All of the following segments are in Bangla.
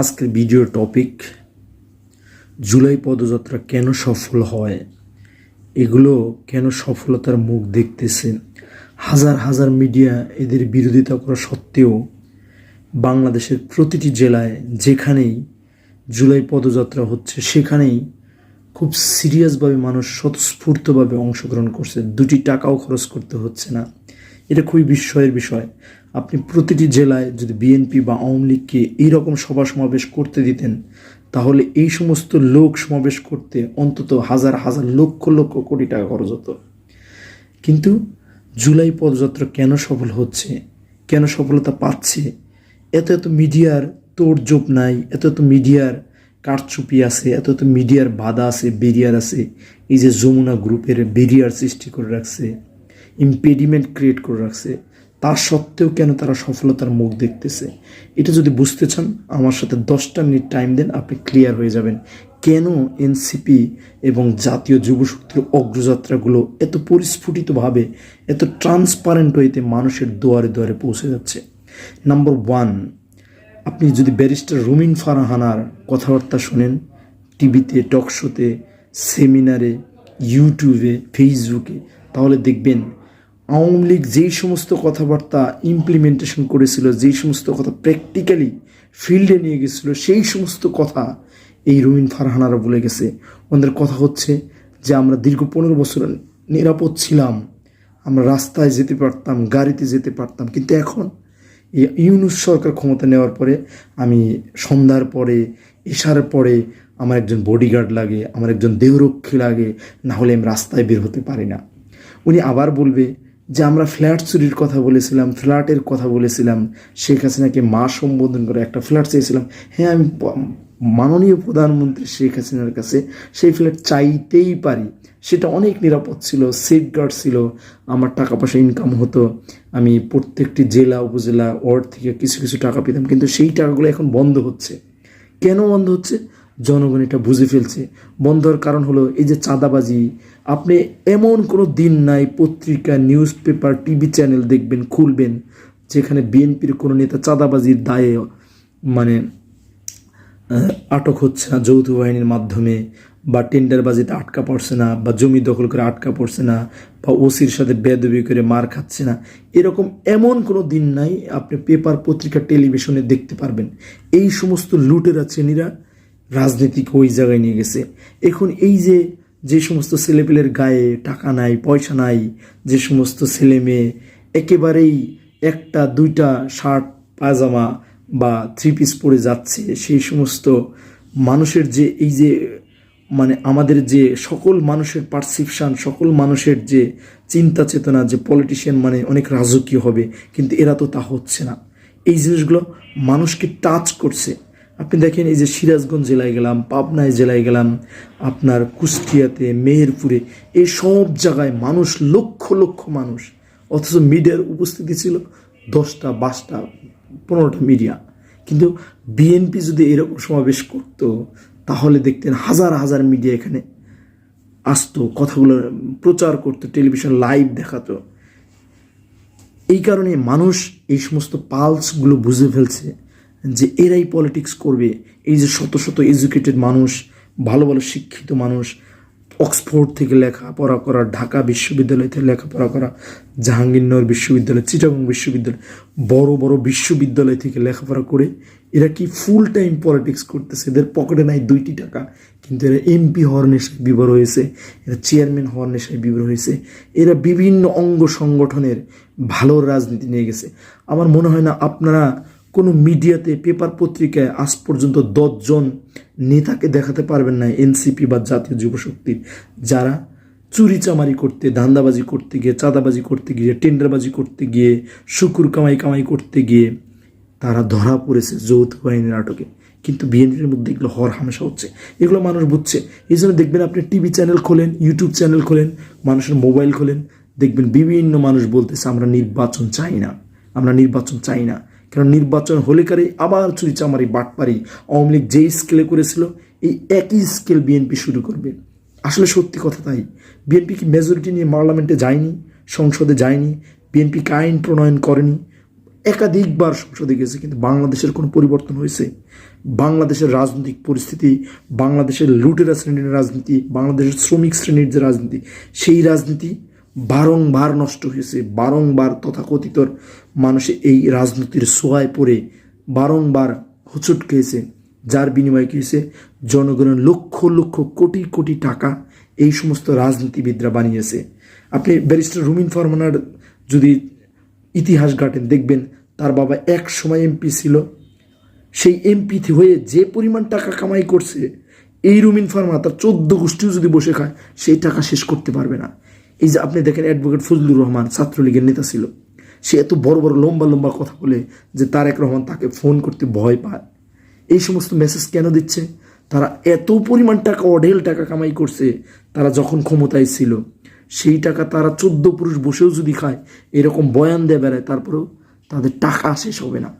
আজকের ভিডিওর টপিক জুলাই পদযাত্রা কেন সফল হয়? এগুলো কেন সফলতার মুখ দেখতেছে? হাজার হাজার মিডিয়া এদের বিরোধিতা করা সত্ত্বেও বাংলাদেশের প্রতিটি জেলায় যেখানেই জুলাই পদযাত্রা হচ্ছে, সেখানেই খুব সিরিয়াসভাবে মানুষ স্বতঃস্ফূর্তভাবে অংশগ্রহণ করছে। দুটি টাকাও খরচ করতে হচ্ছে না। এটা খুবই বিস্ময়ের বিষয়। আপনি প্রতিটি জেলায় যদি বিএনপি বা আওয়ামী লীগকে এইরকম সভা সমাবেশ করতে দিতেন, তাহলে এই সমস্ত লোক সমাবেশ করতে অন্তত হাজার হাজার লক্ষ লক্ষ কোটি টাকা খরচ হতো। কিন্তু জুলাই পদযাত্রা কেন সফল হচ্ছে, কেন সফলতা পাচ্ছে, এত এত মিডিয়ার তোড়জোপ নাই, এত এত মিডিয়ার কারচুপি আছে, এত এত মিডিয়ার বাধা আছে বেরিয়ার আছে, এই যে যমুনা গ্রুপের বেরিয়ার সৃষ্টি করে রাখছে ইম্পেডিমেন্ট ক্রিয়েট করে রাখছে। তার সত্ত্বেও কেন তারা সফলতার মুখ দেখতেছে? এটা যদি বুঝতে চান, আমার সাথে দশটা মিনিট টাইম দেন, আপনি ক্লিয়ার হয়ে যাবেন। কেন এনসিপি এবং জাতীয় যুবশক্তির অগ্রযাত্রাগুলো এত পরিস্ফুটিতভাবে, এত ট্রান্সপারেন্ট হইতে মানুষের দুয়ারে দুয়ারে পৌঁছে যাচ্ছে? নাম্বার ওয়ান আপনি যদি ব্যারিস্টার রুমিন ফারাহানার কথাবার্তা শুনেন, টিভিতে টক শোতে সেমিনারে ইউটিউবে ফেসবুকে তাহলে দেখবেন আওয়ামী লীগ যেই সমস্ত কথাবার্তা ইমপ্লিমেন্টেশন করেছিল, যেই সমস্ত কথা প্র্যাকটিক্যালি ফিল্ডে নিয়ে গেছিল, সেই সমস্ত কথা এই রুমিন ফারহানারা বলে গেছে। ওদের কথা হচ্ছে যে, আমরা দীর্ঘ পনেরো বছর নিরাপদ ছিলাম, আমরা রাস্তায় যেতে পারতাম, গাড়িতে যেতে পারতাম, কিন্তু এখন এই ইউনুস সরকার ক্ষমতা নেওয়ার পরে আমি সন্ধ্যার পরে, এশার পরে আমার একজন বডিগার্ড লাগে, আমার একজন দেহরক্ষী লাগে, না হলে আমি রাস্তায় বের হতে পারি না। উনি আবার বলবে যে আমরা ফ্ল্যাট চুরির কথা বলেছিলাম, ফ্ল্যাটের কথা বলেছিলাম, শেখ হাসিনাকে মা সম্বোধন করে একটা ফ্ল্যাট চেয়েছিলাম। হ্যাঁ আমি মাননীয় প্রধানমন্ত্রী শেখ হাসিনার কাছে সেই ফ্ল্যাট চাইতেই পারি। সেটা অনেক নিরাপদ ছিল সেফগার্ড ছিল, আমার টাকা পয়সা ইনকাম হতো। আমি প্রত্যেকটি জেলা, উপজেলা, ওয়ার্ড থেকে কিছু কিছু টাকা পেতাম, কিন্তু সেই টাকাগুলো এখন বন্ধ হচ্ছে। কেন বন্ধ হচ্ছে? জনগণ এটা বুঝে ফেলছে। বন্ধ হওয়ার কারণ হলো এই যে চাঁদাবাজি আপনি এমন কোনো দিন নাই পত্রিকা নিউজ পেপার টিভি চ্যানেল দেখবেন, খুলবেন, যেখানে বিএনপির কোনো নেতা চাঁদাবাজির দায়ে মানে আটক হচ্ছে না যৌথ বাহিনীর মাধ্যমে বা টেন্ডারবাজিতে আটকা পড়ছে না বা জমি দখল করে আটকা পড়ছে না বা ওসির সাথে বেদবি করে মার খাচ্ছে না। এরকম এমন কোনো দিন নাই আপনি পেপার, পত্রিকা, টেলিভিশনে দেখতে পারবেন। এই সমস্ত লুটেরা শ্রেণীরা রাজনীতিকে ওই জায়গায় নিয়ে গেছে। এখন এই যে যে সমস্ত ছেলেপেলের গায়ে টাকা নাই, পয়সা নাই, যে সমস্ত ছেলে মেয়ে একেবারেই একটা, দুইটা শার্ট, পায়জামা বা থ্রি পিস পরে যাচ্ছে, সেই সমস্ত মানুষের যে এই যে মানে আমাদের যে সকল মানুষের পারসিপশান সকল মানুষের যে চিন্তা চেতনা, যে পলিটিশিয়ান মানে অনেক রাজকীয় হবে, কিন্তু এরা তো তা হচ্ছে না। এই জিনিসগুলো মানুষকে টাচ করছে। আপনি দেখেন এই যে সিরাজগঞ্জ জেলায় গেলাম, পাবনায় জেলায় গেলাম, আপনার কুষ্টিয়াতে, মেহেরপুরে, এই সব জায়গায় মানুষ, লক্ষ লক্ষ মানুষ, অথচ মিডিয়ার উপস্থিতি ছিল দশটা, বাসটা, পনেরোটা মিডিয়া। কিন্তু বিএনপি যদি এরকম সমাবেশ করতো, তাহলে দেখতেন হাজার হাজার মিডিয়া এখানে আসতো, কথাগুলো প্রচার করতো, টেলিভিশন লাইভ দেখাতো। এই কারণে মানুষ এই সমস্ত পালসগুলো বুঝে ফেলছে। যে এরাই পলিটিক্স করবে, এই যে শত শত এডুকেটেড মানুষ, ভালো ভালো শিক্ষিত মানুষ, অক্সফোর্ড থেকে লেখাপড়া করা, ঢাকা বিশ্ববিদ্যালয় থেকে লেখাপড়া করা, জাহাঙ্গীরনগর বিশ্ববিদ্যালয়, চিটাগং বিশ্ববিদ্যালয়, বড় বড় বিশ্ববিদ্যালয় থেকে লেখাপড়া করে এরা কি ফুল টাইম পলিটিক্স করতেছে? এদের পকেটে নাই দুইটি টাকা, কিন্তু এরা এমপি হওয়ার নেশায় বিবর হয়েছে, এরা চেয়ারম্যান হওয়ার নেশায় বিবর হয়েছে, এরা বিভিন্ন অঙ্গ সংগঠনের ভালো রাজনীতি নিয়ে গেছে। আমার মনে হয় না আপনারা কোনো মিডিয়াতে, পেপার পত্রিকায় আজ পর্যন্ত দশজন নেতাকে দেখাতে পারবেন না এনসিপি বা জাতীয় যুবশক্তির যারা চুরি চামারি করতে, ধান্দাবাজি করতে গিয়ে, চাঁদাবাজি করতে গিয়ে, টেন্ডারবাজি করতে গিয়ে, শুকুর কামাই কামাই করতে গিয়ে তারা ধরা পড়েছে যৌথ বাহিনীর আটকে কিন্তু বিএনপির মধ্যে এগুলো হর হামেশা হচ্ছে। এগুলো মানুষ বুঝছে। এই জন্য দেখবেন আপনি টিভি চ্যানেল খোলেন, ইউটিউব চ্যানেল খোলেন, মানুষের মোবাইল খোলেন, দেখবেন বিভিন্ন মানুষ বলতেছে, আমরা নির্বাচন চাই না। আমরা নির্বাচন চাই না। কারণ নির্বাচন হলে কারে আবার চুরি চামারি বাটপারি আওয়ামী লীগ যেই স্কেলে করেছিল, এই একই স্কেল বিএনপি শুরু করবে। আসলে সত্যি কথা তাই। বিএনপি কি মেজরিটি নিয়ে পার্লামেন্টে যায়নি, সংসদে যায়নি বিএনপি আইন প্রণয়ন করেনি? একাধিকবার সংসদে গেছে, কিন্তু বাংলাদেশের কোনো পরিবর্তন হয়েছে। বাংলাদেশের রাজনৈতিক পরিস্থিতি, বাংলাদেশের লুটেরা শ্রেণির রাজনীতি, বাংলাদেশের শ্রমিক শ্রেণির যে রাজনীতি, সেই রাজনীতি বারংবার নষ্ট হয়েছে, বারংবার তথাকথিত মানুষে এই রাজনীতির সোয়ায় পড়ে, বারংবার হোঁচট খেয়েছে, যার বিনিময়ে কী হয়েছে? জনগণের লক্ষ লক্ষ কোটি কোটি টাকা এই সমস্ত রাজনীতিবিদরা বানিয়েছে। আপনি ব্যারিস্টার রুমিন ফরমানার যদি ইতিহাস ঘাটেন, দেখবেন তার বাবা এক সময় এমপি ছিল। সেই এমপি হয়ে যে পরিমাণ টাকা কামাই করছে, এই রুমিন ফার্মা তার চোদ্দ গোষ্ঠীও যদি বসে খায়, সেই টাকা শেষ করতে পারবে না। এই যে আপনি দেখেন অ্যাডভোকেট ফজলুর রহমান ছাত্রলীগের নেতা ছিল। সে এত বড় বড় লম্বা লম্বা কথা বলে যে তারেক রহমান তাকে ফোন করতে ভয় পায়। এই সমস্ত মেসেজ কেন দিচ্ছে? তারা এত পরিমাণ টাকা, অঢেল টাকা কামাই করছে, তারা যখন ক্ষমতায় ছিল, সেই টাকা তারা চোদ্দ পুরুষ বসেও যদি খায়, এরকম বয়ান দিয়ে বেড়ায়, তারপরেও তাদের টাকা শেষ হবে না।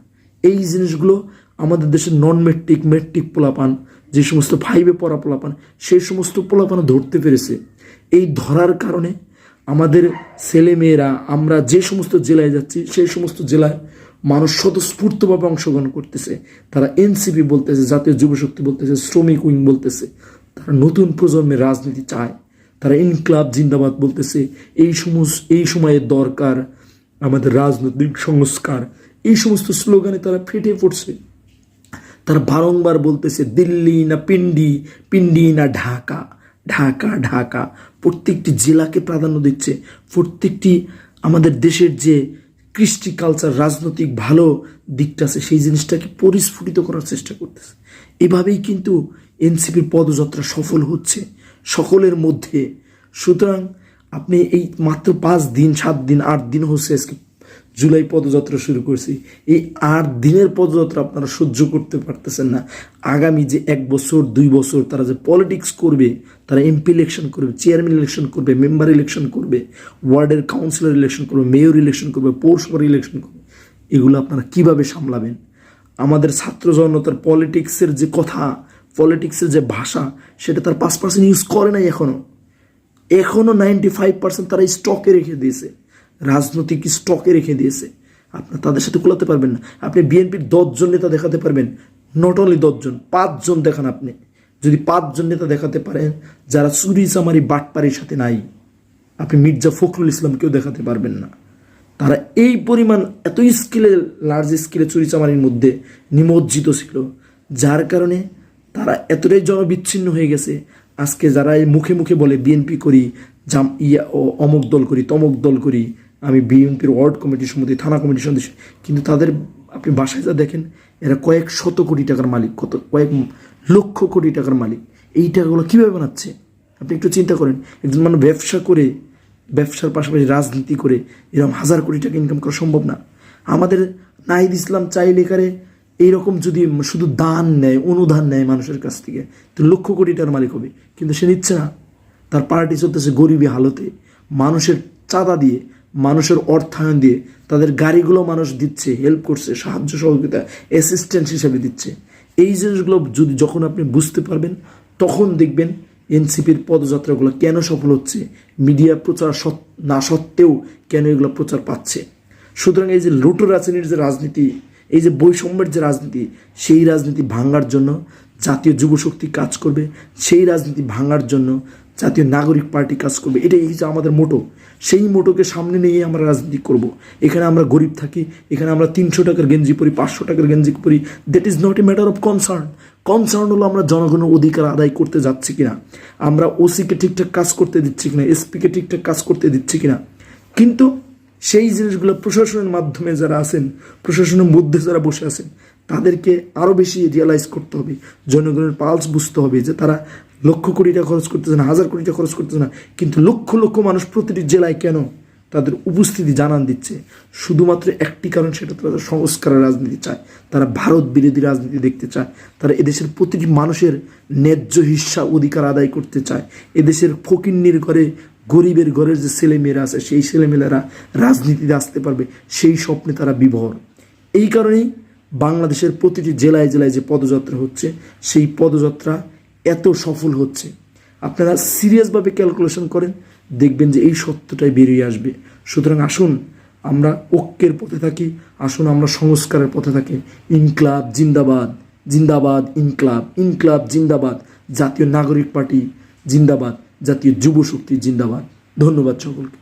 এই জিনিসগুলো আমাদের দেশের নন মেট্রিক মেট্রিক পোলাপান, যে সমস্ত ফাইভে পড়া পোলাপান সেই সমস্ত পোলাপান ধরতে পেরেছে। এই ধরার কারণে আমাদের ছেলেমেয়েরা, আমরা যে সমস্ত জেলায় যাচ্ছি, সেই সমস্ত জেলায় মানুষ স্বতঃস্ফূর্তভাবে অংশগ্রহণ করতেছে। তারা এনসিপি বলতেছে, জাতীয় যুবশক্তি বলতেছে, শ্রমিক উইং বলতেছে। তারা নতুন প্রজন্মের রাজনীতি চায়। তারা ইনক্লাব জিন্দাবাদ বলতেছে, এই সমস্ত এই সময়ে দরকার আমাদের রাজনৈতিক সংস্কার। এই সমস্ত স্লোগানে তারা ফেটে পড়ছে। তারা বারংবার বলতেছে, দিল্লি না পিন্ডি পিন্ডি না ঢাকা। ঢাকা ঢাকা। প্রত্যেকটি জেলাকে প্রাধান্য দিচ্ছে। প্রত্যেকটি আমাদের দেশের যে কৃষ্টি কালচার, রাজনৈতিক ভালো দিকটা আছে, সেই জিনিসটাকে পরিস্ফুটিত করার চেষ্টা করতেছে। এভাবেই কিন্তু এনসিপির পদযাত্রা সফল হচ্ছে সকলের মধ্যে। সুতরাং আপনি এই মাত্র পাঁচ দিন, সাত দিন, আট দিন হচ্ছে আজকে জুলাই পদযাত্রা শুরু করছি। এই আট দিনের পদযাত্রা আপনারা সহ্য করতে পারতেছেন না। আগামী যে এক বছর, দুই বছর তারা যে পলিটিক্স করবে, তারা এমপি ইলেকশন করবে চেয়ারম্যান ইলেকশন করবে মেম্বার ইলেকশন করবে ওয়ার্ডের কাউন্সিলর ইলেকশন করবে মেয়র ইলেকশন করবে, পৌরসভার ইলেকশন করবে, এগুলো আপনারা কীভাবে সামলাবেন? আমাদের ছাত্র জনতার পলিটিক্সের যে কথা পলিটিক্সের যে ভাষা, সেটা তার পাঁচ পার্সেন্ট ইউজ করে নাই এখনও এখনও নাইনটি ফাইভ পার্সেন্ট তারা স্টকে রেখে দিয়েছে। রাজনৈতিক স্টকে রেখে দিয়েছে। আপনার তাদের সাথে কুলাতে পারবেন না। আপনি বিএনপির দশজন নেতা দেখাতে পারবেন। নট অনলি দশজন, পাঁচজন দেখান আপনি। যদি পাঁচজন নেতা দেখাতে পারেন, যারা চুরি চামারি বাটপারির সাথে নাই, আপনি মির্জা ফখরুল ইসলামকেও দেখাতে পারবেন না। তারা এই পরিমাণ, এত স্কিলে লার্জ স্কিলে চুরি চামারির মধ্যে নিমজ্জিত ছিল, যার কারণে তারা এতটাই জনবিচ্ছিন্ন হয়ে গেছে। আজকে যারা এই মুখে মুখে বলে, বিএনপি করি, জাম, ইয়া অমুক দল করি, তমক দল করি আমি বিএনপির ওয়ার্ড কমিটির সমিতি থানা কমিটির সদস্য কিন্তু তাদের, আপনি বাসায় যা দেখেন, এরা কয়েক শত কোটি টাকার মালিক, কত, কয়েক লক্ষ কোটি টাকার মালিক। এই টাকাগুলো কীভাবে বানাচ্ছে? আপনি একটু চিন্তা করেন, একজন মানুষ ব্যবসা করে, ব্যবসার পাশাপাশি রাজনীতি করে এরকম হাজার কোটি টাকা ইনকাম করা সম্ভব না। আমাদের নাহিদ ইসলাম চাইলে কারে এইরকম যদি শুধু দান নেয়, অনুদান নেয় মানুষের কাছ থেকে, তো লক্ষ কোটি টাকার মালিক হবে। কিন্তু সে নিচ্ছে না। তার পার্টি চলতেছে গরিবী হালতে। মানুষের চাঁদা দিয়ে মানুষের অর্থায়ন দিয়ে তাদের গাড়িগুলো মানুষ দিচ্ছে হেল্প করছে, সাহায্য সহযোগিতা অ্যাসিস্ট্যান্ট হিসেবে দিচ্ছে। এই জিনিসগুলো যদি যখন আপনি বুঝতে পারবেন, তখন দেখবেন এনসিপির পদযাত্রাগুলো কেন সফল হচ্ছে মিডিয়া প্রচার না সত্ত্বেও কেন এগুলো প্রচার পাচ্ছে। সুতরাং এই যে লুটো রাজনীতির যে রাজনীতি, এই যে বৈষম্যের যে রাজনীতি, সেই রাজনীতি ভাঙার জন্য জাতীয় যুবশক্তি কাজ করবে, সেই রাজনীতি ভাঙার জন্য জাতীয় নাগরিক পার্টি কাজ করবে। এটাই হচ্ছে আমাদের মোটো সেই মোটোকে সামনে নিয়ে আমরা রাজনীতি করব। এখানে আমরা গরিব থাকি, এখানে আমরা তিনশো টাকার গেঞ্জি পরি, পাঁচশো টাকার গেঞ্জি পরি। That is not a matter of concern concern হলো আমরা জনগণের অধিকার আদায় করতে যাচ্ছি কিনা। আমরা ওসিকে ঠিকঠাক কাজ করতে দিচ্ছি কিনা এসপিকে ঠিকঠাক কাজ করতে দিচ্ছি কিনা। কিন্তু সেই জিনিসগুলো প্রশাসনের মাধ্যমে যারা আছেন, প্রশাসনের মধ্যে যারা বসে আছেন, তাদেরকে আরও বেশি রিয়েলাইজ করতে হবে। জনগণের পালস বুঝতে হবে যে তারা লক্ষ কোটি টাকা খরচ করতেছে না, হাজার কোটি টাকা খরচ করতেছে না, কিন্তু লক্ষ লক্ষ মানুষ প্রতিটি জেলায় কেন তাদের উপস্থিতি জানান দিচ্ছে? শুধুমাত্র একটি কারণ সেটা তারা সংস্কারের রাজনীতি চায়, তারা ভারত বিরোধী রাজনীতি দেখতে চায়, তারা এদেশের প্রতিটি মানুষের ন্যায্য হিস্সা অধিকার আদায় করতে চায়, এদেশের ফকিন্নির ঘরে গরিবের ঘরের যে ছেলেমেয়েরা আছে, সেই ছেলেমেয়েরা রাজনীতিতে আসতে পারবে, সেই স্বপ্নে তারা বিভোর। এই কারণেই বাংলাদেশের প্রতিটি জেলায় জেলায় যে পদযাত্রা হচ্ছে, সেই পদযাত্রা এত সফল হচ্ছে। আপনারা সিরিয়াসভাবে ক্যালকুলেশন করেন, দেখবেন যে এই সত্যটাই বেরিয়ে আসবে। সুতরাং আসুন, আমরা ঐক্যের পথে থাকি, আসুন আমরা সংস্কারের পথে থাকি। ইনকলাব জিন্দাবাদ জিন্দাবাদ ইনকলাব ইনকলাব জিন্দাবাদ, জাতীয় নাগরিক পার্টি জিন্দাবাদ, জাতীয় যুব শক্তি জিন্দাবাদ। ধন্যবাদ সকলকে।